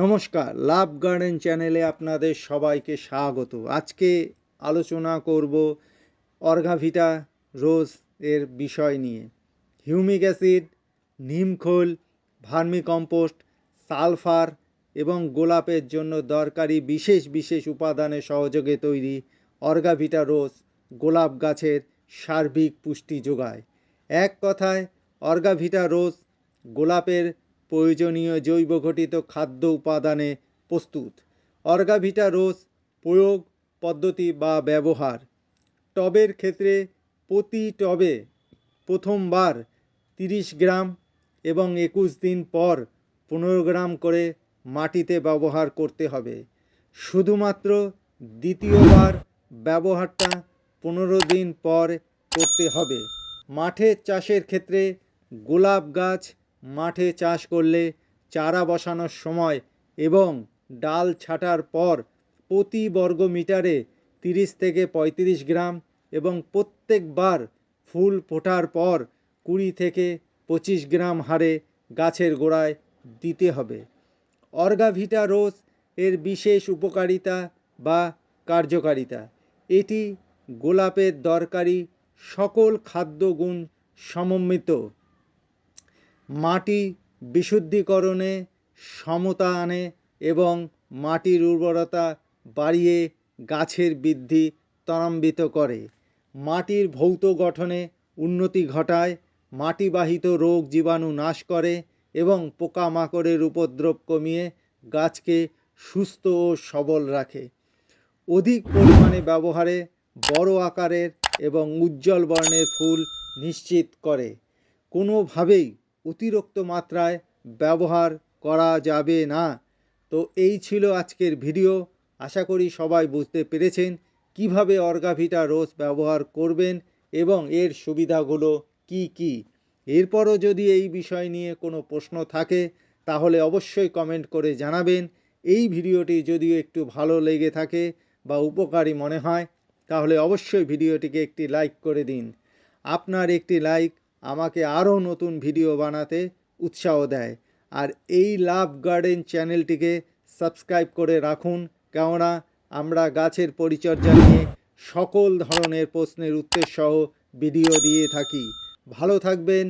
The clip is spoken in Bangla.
নমস্কার, লাভ গার্ডেন চ্যানেলে আপনাদের সবাইকে স্বাগত। আজকে আলোচনা করব অর্গাভিটা রোজ এর বিষয় নিয়ে। হিউমিক অ্যাসিড নিমখোল ভার্মিকম্পোস্ট সালফার এবং গোলাপের জন্য দরকারি বিশেষ বিশেষ উপাদানের সহযোগে তৈরি অর্গাভিটা রোজ গোলাপ গাছের সার্বিক পুষ্টি যোগায়। এক কথায়, অর্গাভিটা রোজ গোলাপের প্রয়োজনীয় জৈব ঘটিত খাদ্য উপাদানে প্রস্তুত। অর্গাভিটা রোজ প্রয়োগ পদ্ধতি বা ব্যবহার। টবের ক্ষেত্রে প্রতি টবে প্রথমবার তিরিশ গ্রাম এবং একুশ দিন পর পনেরো গ্রাম করে মাটিতে ব্যবহার করতে হবে। শুধুমাত্র দ্বিতীয়বার ব্যবহারটা পনেরো দিন পর করতে হবে। মাঠের চাষের ক্ষেত্রে গোলাপ গাছ মাঠে চাষ করলে চারা বসানোর সময় এবং ডাল ছাঁটার পর প্রতি বর্গ মিটারে তিরিশ থেকে পঁয়ত্রিশ গ্রাম এবং প্রত্যেকবার ফুল ফোটার পর কুড়ি থেকে পঁচিশ গ্রাম হারে গাছের গোড়ায় দিতে হবে। অর্গাভিটা রোজ এর বিশেষ উপকারিতা বা কার্যকারিতা। এটি গোলাপের দরকারি সকল খাদ্যগুণ সমন্বিত। মাটি বিশুদ্ধিকরণে সমতা আনে এবং মাটির উর্বরতা বাড়িয়ে গাছের বৃদ্ধি ত্বরান্বিত করে। মাটির ভৌত গঠনে উন্নতি ঘটায়, মাটিবাহিত রোগ জীবাণু নাশ করে এবং পোকামাকড়ের উপদ্রব কমিয়ে গাছকে সুস্থ ও সবল রাখে। অধিক পরিমাণে ব্যবহারে বড় আকারের এবং উজ্জ্বল বর্ণের ফুল নিশ্চিত করে। কোনোভাবেই অতিরিক্ত মাত্রায় ব্যবহার করা যাবে না। তো এই ছিল আজকের ভিডিও। আশা করি সবাই বুঝতে পেরেছেন কীভাবে অর্গাভিটা রোজ ব্যবহার করবেন এবং এর সুবিধাগুলো কি কি। এরপরও যদি এই বিষয় নিয়ে কোনো প্রশ্ন থাকে, তাহলে অবশ্যই কমেন্ট করে জানাবেন। এই ভিডিওটি যদি একটু ভালো লেগে থাকে বা উপকারী মনে হয়, তাহলে অবশ্যই ভিডিওটিকে একটি লাইক করে দিন। আপনার একটি লাইক আমাকে আরও নতুন ভিডিও বানাতে উৎসাহ দেয়। আর এই লাভ গার্ডেন চ্যানেলটিকে সাবস্ক্রাইব করে রাখুন, কেননা আমরা গাছের পরিচর্যা নিয়ে সকল ধরনের প্রশ্নের উত্তর সহ ভিডিও দিয়ে থাকি। ভালো থাকবেন